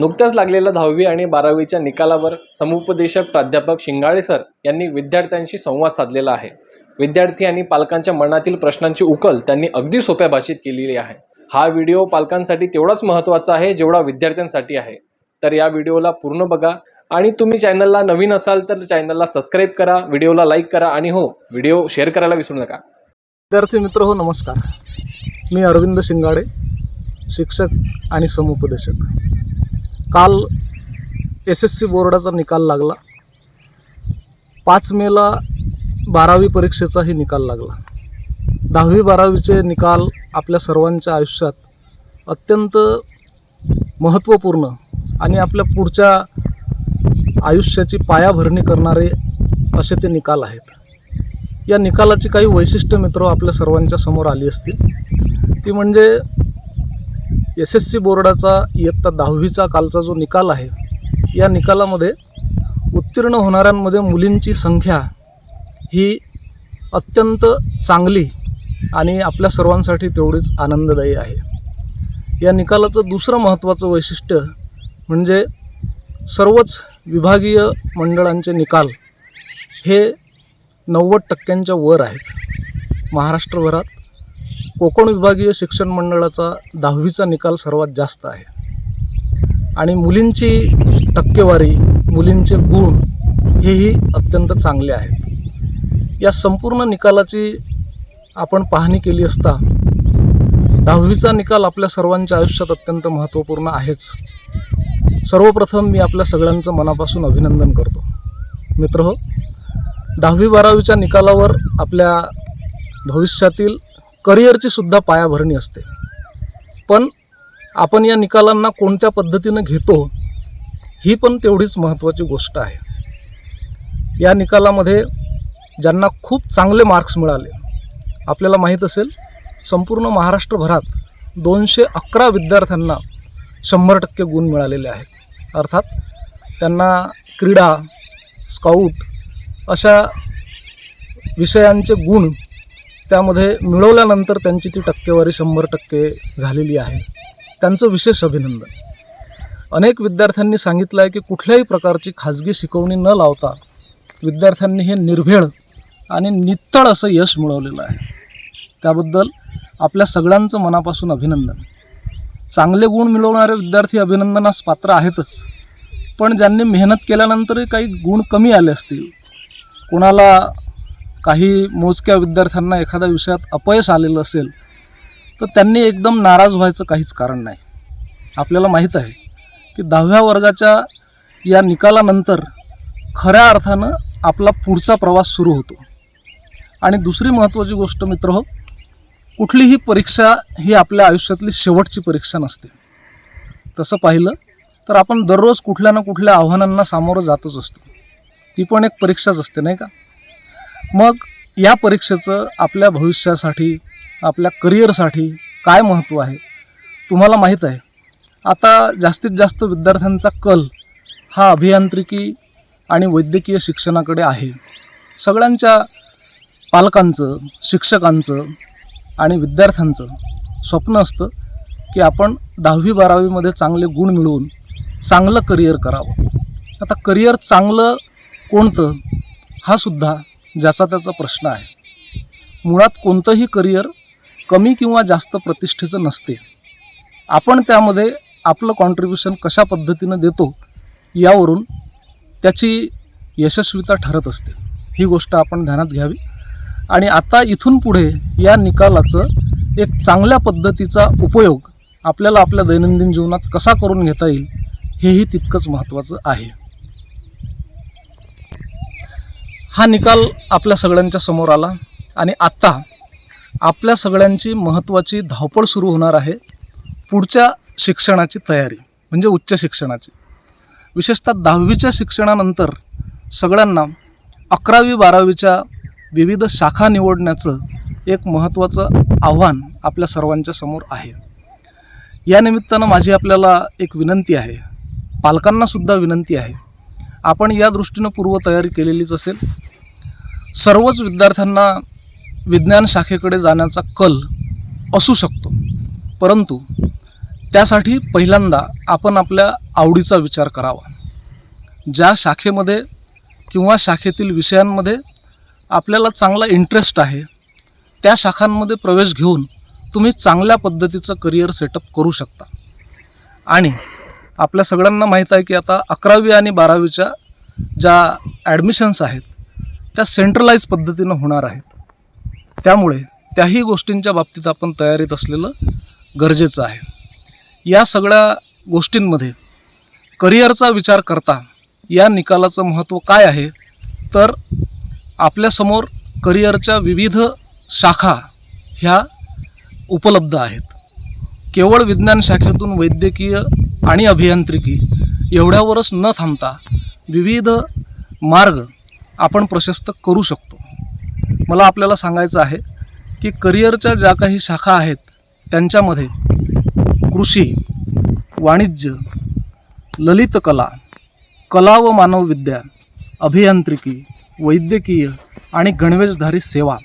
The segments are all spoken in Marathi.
नुकत्याच लागलेल्या दहावी आणि बारावीच्या निकालावर समुपदेशक प्राध्यापक शिंगाळे सर यांनी विद्यार्थ्यांशी संवाद साधलेला आहे. विद्यार्थी आणि पालकांच्या मनातील प्रश्नांची उकल त्यांनी अगदी सोप्या भाषेत केलेली आहे. हा व्हिडिओ पालकांसाठी तेवढाच महत्त्वाचा आहे जेवढा विद्यार्थ्यांसाठी आहे. तर या व्हिडिओला पूर्ण बघा आणि तुम्ही चॅनलला नवीन असाल तर चॅनलला सबस्क्राईब करा व्हिडिओला लाईक करा आणि हो व्हिडिओ शेअर करायला विसरू नका. विद्यार्थी मित्र हो नमस्कार. मी अरविंद शिंगाडे शिक्षक आणि समुपदेशक. काल एस एस सी बोर्डाचा निकाल लागला. पाच मेला बारावी परीक्षेचाही निकाल लागला. दहावी बारावीचे निकाल आपल्या सर्वांच्या आयुष्यात अत्यंत महत्त्वपूर्ण आणि आपल्या पुढच्या आयुष्याची पायाभरणी करणारे असे ते निकाल आहेत. या निकालाची काही वैशिष्ट्य मित्र आपल्या सर्वांच्या समोर आली असतील. ती म्हणजे एस एस सी बोर्डाचा इयत्ता दहावीचा कालचा जो निकाल आहे या निकालामध्ये उत्तीर्ण होणाऱ्यांमध्ये मुलींची संख्या ही अत्यंत चांगली आणि आपल्या सर्वांसाठी तेवढीच आनंददायी आहे. या निकालाचं दुसरं महत्त्वाचं वैशिष्ट्य म्हणजे सर्वच विभागीय मंडळांचे निकाल हे नव्वद टक्क्यांच्या वर आहेत. महाराष्ट्रभरात कोकण विभागीय शिक्षण मंडळाचा दहावीचा निकाल सर्वात जास्त आहे. आणि मुलींची टक्केवारी मुलींचे गुण हेही अत्यंत चांगले आहेत. या संपूर्ण निकालाची आपण पाहणी केली असता दहावीचा निकाल आपल्या सर्वांच्या आयुष्यात अत्यंत महत्त्वपूर्ण आहेच. सर्वप्रथम मी आपल्या सगळ्यांचं मनापासून अभिनंदन करतो. मित्र हो दहावी बारावीच्या निकालावर आपल्या भविष्यातील करिअरची सुद्धा पायाभरणी असते. पण आपण या निकालांना कोणत्या पद्धतीनं घेतो ही पण तेवढीच महत्त्वाची गोष्ट आहे. या निकालामध्ये ज्यांना खूप चांगले मार्क्स मिळाले आपल्याला माहीत असेल संपूर्ण महाराष्ट्रभरात दोनशे अकरा विद्यार्थ्यांना शंभर टक्के गुण मिळालेले आहेत. अर्थात त्यांना क्रीडा स्काऊट अशा विषयांचे गुण त्यामध्ये मिळवल्यानंतर त्यांची ती टक्केवारी शंभर टक्के झालेली आहे. त्यांचं विशेष अभिनंदन. अनेक विद्यार्थ्यांनी सांगितलं आहे की कुठल्याही प्रकारची खाजगी शिकवणी न लावता विद्यार्थ्यांनी हे निर्भेळ आणि नित्तळ असं यश मिळवलेलं आहे. त्याबद्दल आपल्या सगळ्यांचं मनापासून अभिनंदन. चांगले गुण मिळवणारे विद्यार्थी अभिनंदनास पात्र आहेतच. पण ज्यांनी मेहनत केल्यानंतरही काही गुण कमी आले असतील कोणाला काही मोजक्या विद्यार्थ्यांना एखाद्या विषयात अपयश आलेलं असेल तर त्यांनी एकदम नाराज व्हायचं काहीच कारण नाही. आपल्याला माहीत आहे की दहाव्या वर्गाच्या या निकालानंतर खऱ्या अर्थानं आपला पुढचा प्रवास सुरू होतो. आणि दुसरी महत्त्वाची गोष्ट मित्र हो कुठलीही परीक्षा ही आपल्या आयुष्यातली शेवटची परीक्षा नसते. तसं पाहिलं तर आपण दररोज कुठल्या ना कुठल्या आव्हानांना सामोरं जातच असतो. ती पण एक परीक्षाच असते नाही का? मग या परीक्षेचं आपल्या भविष्यासाठी आपल्या करिअरसाठी काय महत्त्व आहे? तुम्हाला माहीत आहे. आता जास्तीत जास्त विद्यार्थ्यांचा कल हा अभियांत्रिकी आणि वैद्यकीय शिक्षणाकडे आहे. सगळ्यांच्या पालकांचं शिक्षकांचं आणि विद्यार्थ्यांचं स्वप्न असतं की आपण दहावी बारावीमध्ये चांगले गुण मिळवून चांगलं करिअर करावं. आता करिअर चांगलं कोणतं? हा सुद्धा ज्याचा त्याचा प्रश्न आहे. मुळात कोणतंही करिअर कमी किंवा जास्त प्रतिष्ठेचं नसते. आपण त्यामध्ये आपलं कॉन्ट्रीब्युशन कशा पद्धतीनं देतो यावरून त्याची यशस्वीता ठरत असते. ही गोष्ट आपण ध्यानात घ्यावी. आणि आता इथून पुढे या निकालाचं एक चांगल्या पद्धतीचा उपयोग आपल्याला आपल्या दैनंदिन जीवनात कसा करून घेता येईल हेही तितकंच महत्त्वाचं आहे. हा निकाल आपल्या सगळ्यांच्या समोर आला आणि आत्ता आपल्या सगळ्यांची महत्त्वाची धावपळ सुरू होणार आहे पुढच्या शिक्षणाची तयारी म्हणजे उच्च शिक्षणाची. विशेषतः दहावीच्या शिक्षणानंतर सगळ्यांना अकरावी बारावीच्या विविध शाखा निवडण्याचं एक महत्त्वाचं आव्हान आपल्या सर्वांच्या समोर आहे. या निमित्तानं माझी आपल्याला एक विनंती आहे. पालकांनासुद्धा विनंती आहे. आपण या दृष्टीनं पूर्वतयारी केलेलीच असेल. सर्वच विद्यार्थ्यांना विज्ञान शाखेकडे जाण्याचा कल असू शकतो. परंतु त्यासाठी पहिल्यांदा आपण आपल्या आवडीचा विचार करावा. ज्या शाखेमध्ये किंवा शाखेतील विषयांमध्ये आपल्याला चांगला इंटरेस्ट आहे त्या शाखांमध्ये प्रवेश घेऊन तुम्ही चांगल्या पद्धतीचं करिअर सेटअप करू शकता. आणि आपल्या सगळ्यांना माहीत आहे की आता अकरावी आणि बारावीच्या ज्या ॲडमिशन्स आहेत त्या सेंट्रलाइज पद्धतीनं होणार आहेत. त्यामुळे त्याही गोष्टींच्या बाबतीत आपण तयारीत असलेलं गरजेचं आहे. या सगळ्या गोष्टींमध्ये करिअरचा विचार करता या निकालाचं महत्त्व काय आहे? तर आपल्यासमोर करिअरच्या विविध शाखा ह्या उपलब्ध आहेत. केवळ विज्ञान शाखेतून वैद्यकीय आणि अभियांत्रिकी एवढ्यावरच न थांबता विविध मार्ग आपण प्रशस्त करू शकतो. मला आपल्याला सांगायचं आहे की करिअरच्या ज्या काही शाखा आहेत त्यांच्यामध्ये कृषी वाणिज्य ललितकला कला व मानवविद्या अभियांत्रिकी वैद्यकीय आणि गणवेशधारी सेवा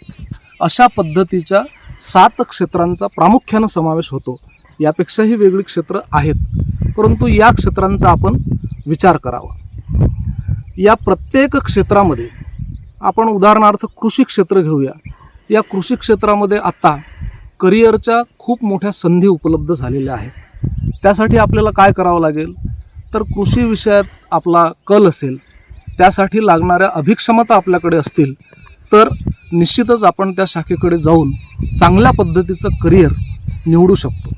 अशा पद्धतीच्या सात क्षेत्रांचा प्रामुख्यानं समावेश होतो. यापेक्षाही वेगळी क्षेत्र आहेत. परंतु या क्षेत्रांचा आपण विचार करावा. या प्रत्येक क्षेत्रामध्ये आपण उदाहरणार्थ कृषी क्षेत्र घेऊया. या कृषी क्षेत्रामध्ये आत्ता करिअरच्या खूप मोठ्या संधी उपलब्ध झालेल्या आहेत. त्यासाठी आपल्याला काय करावं लागेल? तर कृषी विषयात आपला कल असेल त्यासाठी लागणाऱ्या अभिक्षमता आपल्याकडे असतील तर निश्चितच आपण त्या शाखेकडे जाऊन चांगल्या पद्धतीचं करिअर निवडू शकतो.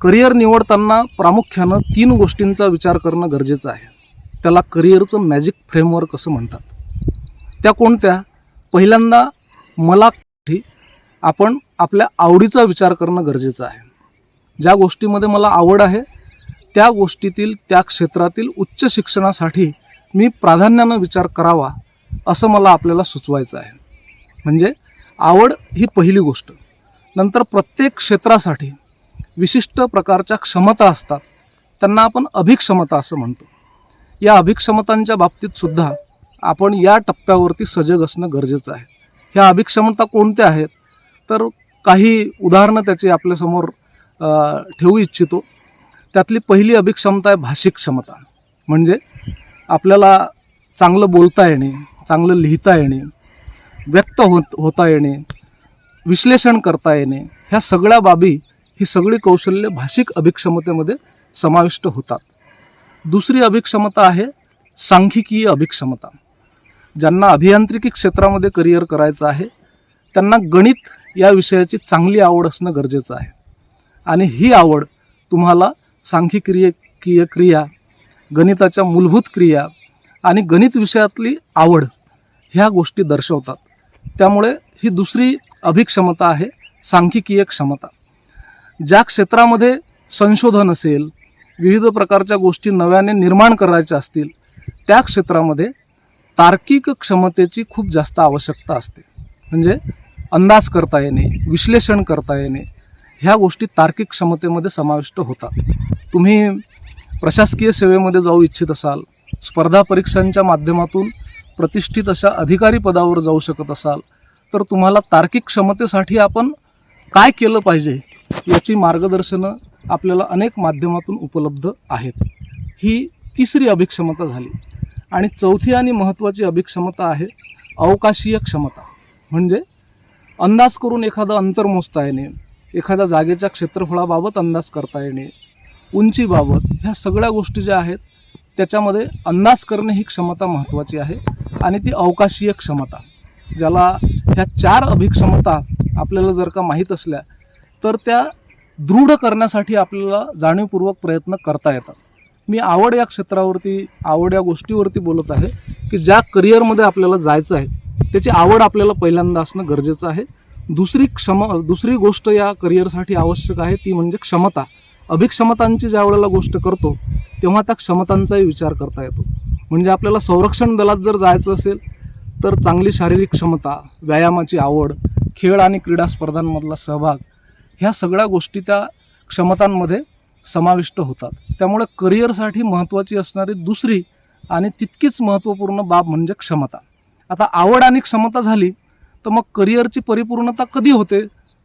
करिअर निवडताना प्रामुख्यानं तीन गोष्टींचा विचार करणं गरजेचं आहे. त्याला करिअरचं मॅजिक फ्रेमवर्क असं म्हणतात. त्या कोणत्या? पहिल्यांदा मला आपण आपल्या आवडीचा विचार करणं गरजेचं आहे. ज्या गोष्टीमध्ये मला आवड आहे त्या गोष्टीतील त्या क्षेत्रातील उच्च शिक्षणासाठी मी प्राधान्यानं विचार करावा असं मला आपल्याला सुचवायचं आहे. म्हणजे आवड ही पहिली गोष्ट. नंतर प्रत्येक क्षेत्रासाठी विशिष्ट प्रकारच्या क्षमता असतात त्यांना आपण अभिक्षमता असं म्हणतो. या अभिक्षमतांच्या बाबतीत सुद्धा आपण या टप्प्यावरती सजग असणं गरजेचं आहे. ह्या अभिक्षमता कोणत्या आहेत? तर काही उदाहरणं त्याची आपल्यासमोर ठेवू इच्छितो. त्यातली पहिली अभिक्षमता आहे भाषिक क्षमता. म्हणजे आपल्याला चांगलं बोलता येणे चांगलं लिहिता येणे व्यक्त होत होता येणे विश्लेषण करता येणे ह्या सगळ्या बाबी ही सगळी कौशल्य भाषिक अभिक्षमतेमध्ये समाविष्ट होतात. दुसरी अभिक्षमता आहे सांख्यिकीय अभिक्षमता. ज्यांना अभियांत्रिकी क्षेत्रामध्ये करिअर करायचं आहे त्यांना गणित या विषयाची चांगली आवड असणं गरजेचं आहे. आणि ही आवड तुम्हाला सांख्यिकीय क्रिया गणिताच्या मूलभूत क्रिया आणि गणित विषयातली आवड ह्या गोष्टी दर्शवतात. त्यामुळे ही दुसरी अभिक्षमता आहे सांख्यिकीय क्षमता. ज्या क्षेत्रामध्ये संशोधन असेल विविध प्रकारच्या गोष्टी नव्याने निर्माण करायच्या असतील त्या क्षेत्रामध्ये तार्किक क्षमतेची खूप जास्त आवश्यकता असते. म्हणजे अंदाज करता येणे विश्लेषण करता येणे ह्या गोष्टी तार्किक क्षमतेमध्ये समाविष्ट होतात. तुम्ही प्रशासकीय सेवेमध्ये जाऊ इच्छित असाल स्पर्धा परीक्षांच्या माध्यमातून प्रतिष्ठित अशा अधिकारी पदावर जाऊ शकत असाल तर तुम्हाला तार्किक क्षमतेसाठी आपण काय केलं पाहिजे? याची मार्गदर्शनं आपल्याला अनेक माध्यमातून उपलब्ध आहेत. ही तिसरी अभिक्षमता झाली. आणि चौथी आणि महत्त्वाची अभिक्षमता आहे अवकाशीय क्षमता. म्हणजे अंदाज करून एखादं अंतर मोजता येणे एखाद्या जागेच्या क्षेत्रफळाबाबत अंदाज करता येणे उंचीबाबत ह्या सगळ्या गोष्टी ज्या आहेत त्याच्यामध्ये अंदाज करणे ही क्षमता महत्त्वाची आहे आणि ती अवकाशीय क्षमता. ज्याला ह्या चार अभिक्षमता आपल्याला जर का माहीत असल्या तर त्या दृढ करण्यासाठी आपल्याला जाणीवपूर्वक प्रयत्न करता येतात. मी आवड या क्षेत्रावरती आवड या गोष्टीवरती बोलत आहे की ज्या करिअरमध्ये आपल्याला जायचं आहे त्याची आवड आपल्याला पहिल्यांदा असणं गरजेचं आहे. दुसरी क्षम दुसरी गोष्ट या करिअरसाठी आवश्यक आहे ती म्हणजे क्षमता. अभिक्षमतांची ज्या वेळेला गोष्ट करतो तेव्हा त्या क्षमतांचाही विचार करता येतो. म्हणजे आपल्याला संरक्षण दलात जर जायचं असेल तर चांगली शारीरिक क्षमता व्यायामाची आवड खेळ आणि क्रीडा स्पर्धांमधला सहभाग ह्या सगळ्या गोष्टी त्या क्षमतांमध्ये समाविष्ट होतात. त्यामुळे करिअरसाठी महत्त्वाची असणारी दुसरी आणि तितकीच महत्त्वपूर्ण बाब म्हणजे क्षमता. आता आवड आणि क्षमता झाली तर मग करिअरची परिपूर्णता कधी होते?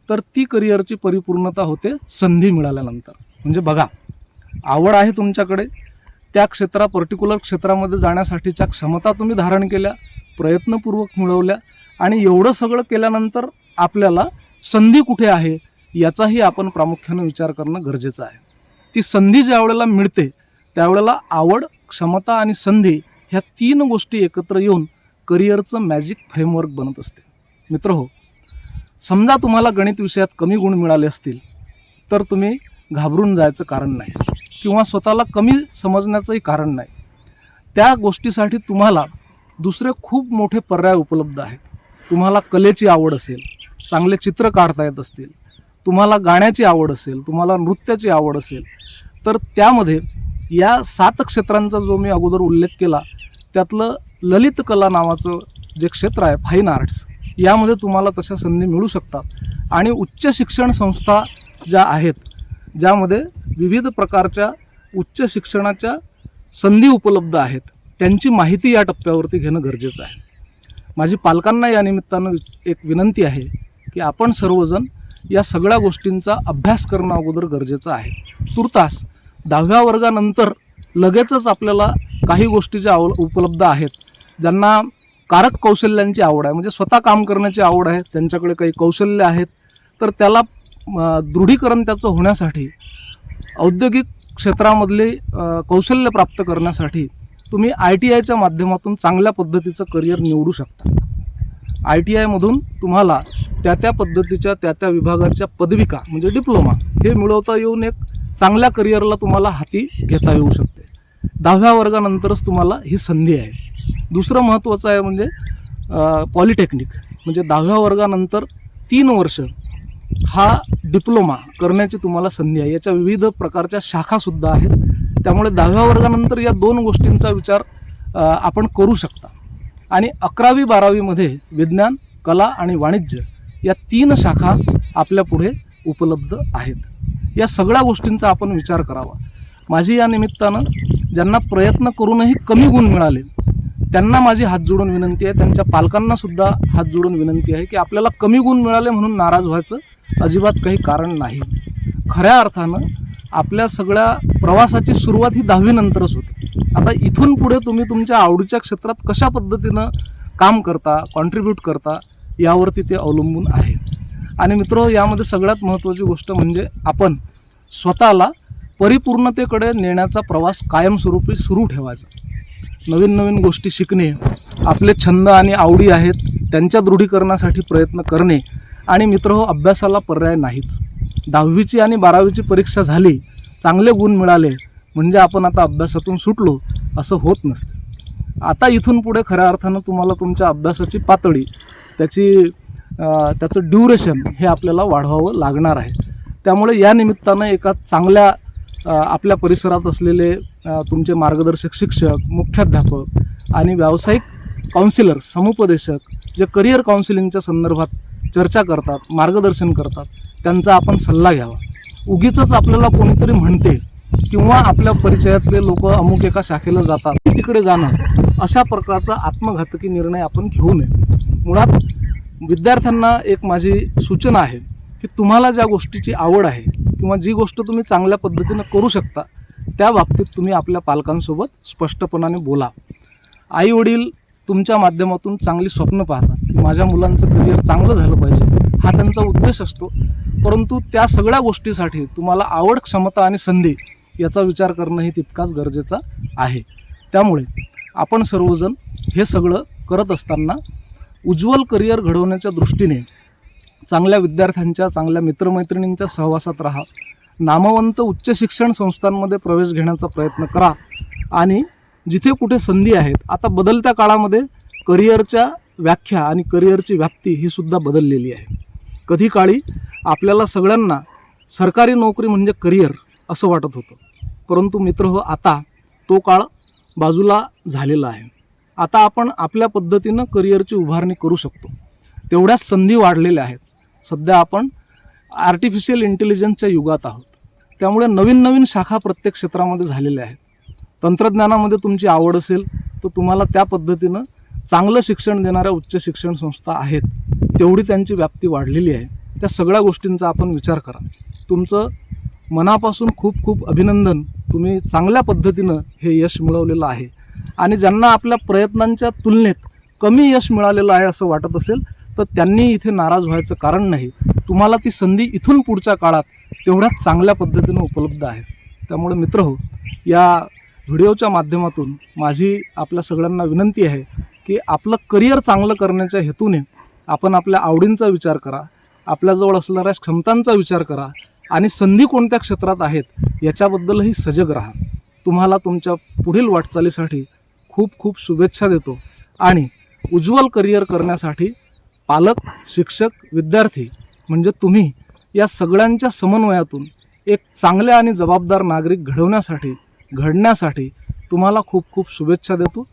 तर ती करिअरची परिपूर्णता होते संधी मिळाल्यानंतर. म्हणजे बघा आवड आहे तुमच्याकडे त्या क्षेत्रा पर्टिक्युलर क्षेत्रामध्ये जाण्यासाठीच्या क्षमता तुम्ही धारण केल्या प्रयत्नपूर्वक मिळवल्या आणि एवढं सगळं केल्यानंतर आपल्याला संधी कुठे आहे? याचाही आपण प्रामुख्यानं विचार करणं गरजेचं आहे. ती संधी ज्या वेळेला मिळते त्यावेळेला आवड क्षमता आणि संधी ह्या तीन गोष्टी एकत्र येऊन करिअरचं मॅजिक फ्रेमवर्क बनत असते. मित्र हो समजा तुम्हाला गणित विषयात कमी गुण मिळाले असतील तर तुम्ही घाबरून जायचं कारण नाही किंवा स्वतःला कमी समजण्याचंही कारण नाही. त्या गोष्टीसाठी तुम्हाला दुसरे खूप मोठे पर्याय उपलब्ध आहेत. तुम्हाला कलेची आवड असेल चांगले चित्र काढता येत असतील तुम्हाला गाण्याची आवड असेल तुम्हाला नृत्याची आवड असेल तर त्यामध्ये या सात क्षेत्रांचा जो मी अगोदर उल्लेख केला त्यातलं ललित कला नावाचं जे क्षेत्र आहे फाईन आर्ट्स यामध्ये तुम्हाला तशा संधी मिळू शकतात. आणि उच्च शिक्षण संस्था ज्या आहेत ज्यामध्ये विविध प्रकारच्या उच्च शिक्षणाच्या संधी उपलब्ध आहेत त्यांची माहिती या टप्प्यावरती घेणं गरजेचं आहे. माझी पालकांना या निमित्तानं एक विनंती आहे की आपण सर्वजण या सगळ्या गोष्टींचा अभ्यास करणं अगोदर गरजेचं आहे. तुर्तास दहाव्या वर्गानंतर लगेचच आपल्याला काही गोष्टी ज्या आव उपलब्ध आहेत ज्यांना कारक कौशल्यांची आवड आहे म्हणजे स्वतः काम करण्याची आवड आहे त्यांच्याकडे काही कौशल्य आहेत तर त्याला दृढीकरण त्याचं होण्यासाठी औद्योगिक क्षेत्रामधले कौशल्य प्राप्त करण्यासाठी तुम्ही आय टी आयच्या माध्यमातून चांगल्या पद्धतीचं करिअर निवडू शकता. आय टी आयमधून तुम्हाला त्या त्या पद्धतीच्या त्या त्या विभागाच्या पदविका म्हणजे डिप्लोमा हे मिळवता येऊन एक चांगल्या करिअरला तुम्हाला हाती घेता येऊ शकते. दहाव्या वर्गानंतरच तुम्हाला ही संधी आहे. दुसरं महत्त्वाचं आहे म्हणजे पॉलिटेक्निक म्हणजे दहाव्या वर्गानंतर तीन वर्ष हा डिप्लोमा करण्याची तुम्हाला संधी आहे. याच्या विविध प्रकारच्या शाखासुद्धा आहेत. त्यामुळे दहाव्या वर्गानंतर या दोन गोष्टींचा विचार आपण करू शकता. आणि अकरावी बारावीमध्ये विज्ञान कला आणि वाणिज्य या तीन शाखा आपल्या पुढे उपलब्ध आहेत. या सगळ्या गोष्टींचा आपण विचार करावा. माझी या निमित्तानं ज्यांना प्रयत्न करूनही कमी गुण मिळाले त्यांना माझी हात जोडून विनंती आहे. त्यांच्या पालकांनासुद्धा हात जोडून विनंती आहे की आपल्याला कमी गुण मिळाले म्हणून नाराज व्हायचं अजिबात काही कारण नाही. खऱ्या अर्थानं आपल्या सगळ्या प्रवासाची सुरुवात ही दहावीनंतरच होते. आता इथून पुढे तुम्ही तुमच्या आवडीच्या क्षेत्रात कशा पद्धतीनं काम करता कॉन्ट्रीब्यूट करता यावरती ते अवलंबून आहे. आणि मित्र यामध्ये सगळ्यात महत्त्वाची गोष्ट म्हणजे आपण स्वतःला परिपूर्णतेकडे नेण्याचा प्रवास कायमस्वरूपी सुरू ठेवायचा. नवीन नवीन गोष्टी शिकणे आपले छंद आणि आवडी आहेत त्यांच्या दृढीकरणासाठी प्रयत्न करणे आणि मित्र हो अभ्यासाला पर्याय नाहीच. दहावीची आणि बारावीची परीक्षा झाली चांगले गुण मिळाले म्हणजे आपण आता अभ्यासातून सुटलो असं होत नसतं. आता इथून पुढे खऱ्या अर्थानं तुम्हाला तुमच्या अभ्यासाची पातळी त्याची त्याचं ड्युरेशन हे आपल्याला वाढवावं लागणार आहे. त्यामुळे या निमित्तानं एका चांगल्या आपल्या परिसरात असलेले तुमचे मार्गदर्शक शिक्षक मुख्याध्यापक आणि व्यावसायिक काउन्सिलर समुपदेशक जे करिअर काउन्सिलिंगच्या संदर्भात चर्चा करतात मार्गदर्शन करतात त्यांचा आपण सल्ला घ्यावा. उगीच आपल्याला कोणीतरी म्हणते किंवा आपल्या परिचयातले लोक अमुक एका शाखेला जातात तिकडे जाणं. अशा प्रकारचा आत्मघातकी निर्णय आपण घेऊ नये. मुळात विद्यार्थ्यांना एक माझी सूचना आहे की तुम्हाला ज्या गोष्टीची आवड आहे किंवा जी गोष्ट तुम्ही चांगल्या पद्धतीनं करू शकता त्या बाबतीत तुम्ही आपल्या पालकांसोबत स्पष्टपणाने बोला. आईवडील तुमच्या माध्यमातून चांगली स्वप्न पाहतात. माझ्या मुलांचं करिअर चांगलं झालं पाहिजे हा त्यांचा उद्देश असतो. परंतु त्या सगळ्या गोष्टीसाठी तुम्हाला आवड क्षमता आणि संधी याचा विचार करणंही तितकाच गरजेचा आहे. त्यामुळे आपण सर्वजण हे सगळं करत असताना उज्ज्वल करिअर घडवण्याच्या दृष्टीने चांगल्या विद्यार्थ्यांच्या चांगल्या मित्रमैत्रिणींच्या सहवासात राहा. नामवंत उच्च शिक्षण संस्थांमध्ये प्रवेश घेण्याचा प्रयत्न करा. आणि जिथे कुठे संधी आहेत आता बदलत्या काळामध्ये करिअरच्या व्याख्या आणि करिअरची व्याप्ती ही सुद्धा बदललेली आहे. कधी काळी आपल्याला सगळ्यांना सरकारी नोकरी म्हणजे करिअर असं वाटत होतं. परंतु मित्र हो आता तो काळ बाजूला झालेला आहे. आता आपण आपल्या पद्धतीनं करिअरची उभारणी करू शकतो. तेवढ्याच संधी वाढलेल्या आहेत. सध्या आपण आर्टिफिशियल इंटेलिजन्सच्या युगात आहोत. त्यामुळे नवीन नवीन शाखा प्रत्येक क्षेत्रामध्ये झालेल्या आहेत. तंत्रज्ञानामध्ये तुमची आवड असेल तर तुम्हाला त्या पद्धतीनं चांगलं शिक्षण देणाऱ्या उच्च शिक्षण संस्था आहेत तेवढी त्यांची व्याप्ती वाढलेली आहे. त्या सगळ्या गोष्टींचा आपण विचार करा. तुमचं मनापासून खूप खूप अभिनंदन. तुम्ही चांगल्या पद्धतीनं हे यश मिळवलेलं आहे. आणि ज्यांना आपल्या प्रयत्नांच्या तुलनेत कमी यश मिळालेलं आहे असं वाटत असेल तर त्यांनी इथे नाराज व्हायचं कारण नाही. तुम्हाला ती संधी इथून पुढच्या काळात तेवढ्याच चांगल्या पद्धतीनं उपलब्ध आहे. त्यामुळे मित्र हो या व्हिडिओच्या माध्यमातून माझी आपल्या सगळ्यांना विनंती आहे की आपलं करिअर चांगलं करण्याच्या हेतूने आपण आपल्या आवडींचा विचार करा आपल्याजवळ असणाऱ्या क्षमतांचा विचार करा आणि संधी कोणत्या क्षेत्रात आहेत याच्याबद्दलही सजग राहा. तुम्हाला तुमच्या पुढील वाटचालीसाठी खूप खूप शुभेच्छा देतो आणि उज्ज्वल करिअर करण्यासाठी पालक शिक्षक विद्यार्थी म्हणजे तुम्ही या सगळ्यांच्या समन्वयातून एक चांगल्या आणि जबाबदार नागरिक घडवण्यासाठी घडण्यासाठी तुम्हाला खूप खूप शुभेच्छा देतो.